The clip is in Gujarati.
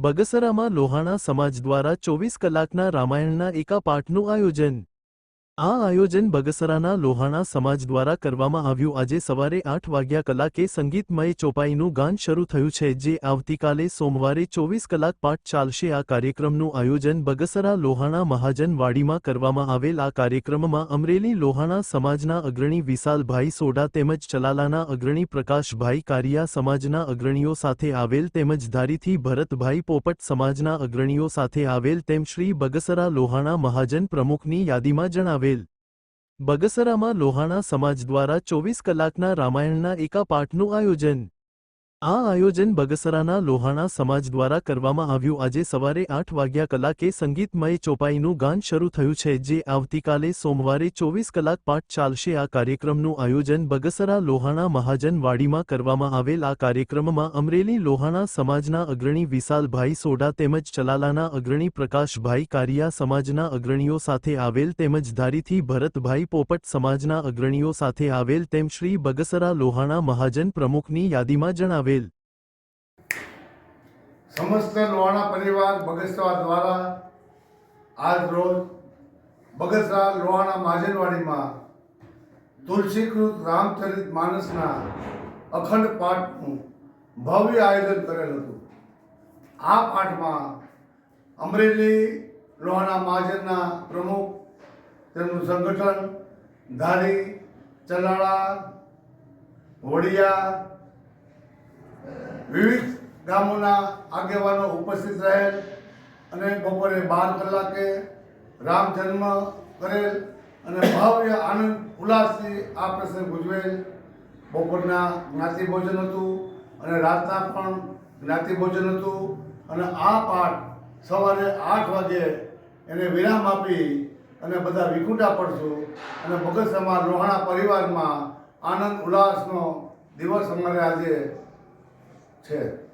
બગસરામાં લોહાણા સમાજ દ્વારા ચોવીસ કલાકના રામાયણના એકા પાઠનું આયોજન. આ આયોજન બગસરાના લોહાણા સમાજ દ્વારા કરવામાં આવ્યું. આજે સવારે આઠ વાગ્યા કલાકે સંગીતમય ચોપાઈનું ગાન શરૂ થયું છે, જે આવતીકાલે સોમવારે ચોવીસ કલાક પાઠ ચાલશે. આ કાર્યક્રમનું આયોજન બગસરા લોહાણા મહાજનવાડીમાં કરવામાં આવેલ. આ કાર્યક્રમમાં અમરેલી લોહાણા સમાજના અગ્રણી વિશાલભાઈ સોઢા તેમજ ચલાલાના અગ્રણી પ્રકાશભાઈ કારિયા સમાજના અગ્રણીઓ સાથે આવેલ તેમજ ધારીથી ભરતભાઈ પોપટ સમાજના અગ્રણીઓ સાથે આવેલ તેમ શ્રી બગસરા લોહાણા મહાજન પ્રમુખની યાદીમાં જણાવેલ બગસરામાં લોહાણા સમાજ દ્વારા ચોવીસ કલાકના રામાયણના એકા પાઠનું આયોજન. આ આયોજન બગસરાના લોહાણા સમાજ દ્વારા કરવામાં આવ્યું. આજે સવારે આઠ વાગ્યા કલાકે સંગીતમય ચોપાઈનું ગાન શરૂ થયું છે, જે આવતીકાલે સોમવારે ચોવીસ કલાક પાઠ ચાલશે. આ કાર્યક્રમનું આયોજન બગસરા લોહાણા મહાજન વાડીમાં કરવામાં આવેલ. આ કાર્યક્રમમાં અમરેલી લોહાણા સમાજના અગ્રણી વિશાલભાઈ સોઢા તેમજ ચલાલાના અગ્રણી પ્રકાશભાઈ કારિયા સમાજના અગ્રણીઓ સાથે આવેલ તેમજ ધારીથી ભરતભાઈ પોપટ સમાજના અગ્રણીઓ સાથે આવેલ તેમ શ્રી બગસરા લોહાણા મહાજન પ્રમુખની યાદીમાં જણાવેલ સમસ્ત લોહાણા પરિવાર બગસરા દ્વારા આજ રોજ બગસરા લોહાણા માજનવાડીમાં તુલસીકૃત રામચરિત માનસના અખંડ પાઠનું ભવ્ય આયોજન કરેલ હતું. આ પાઠમાં અમરેલી લોહાણા મહાજનના પ્રમુખ તેમનું સંગઠન ધારી ચલાળા, વડિયા વિવિધ ગામોના આગેવાનો ઉપસ્થિત રહેલ અને બપોરે બાર કલાકે રામ જન્મ કરેલ અને ભવ્ય આનંદ ઉલ્લાસથી આ પ્રસંગ ઉજવેલ. બપોરના જ્ઞાતિ ભોજન હતું અને રાતના પણ જ્ઞાતિ ભોજન હતું અને આ પાઠ સવારે આઠ વાગે એને વિરામ આપી અને બધા વિખૂટા પડશું અને ભગત સમાજ રોહાણા પરિવારમાં આનંદ ઉલ્લાસનો દિવસ અમારે આજે છે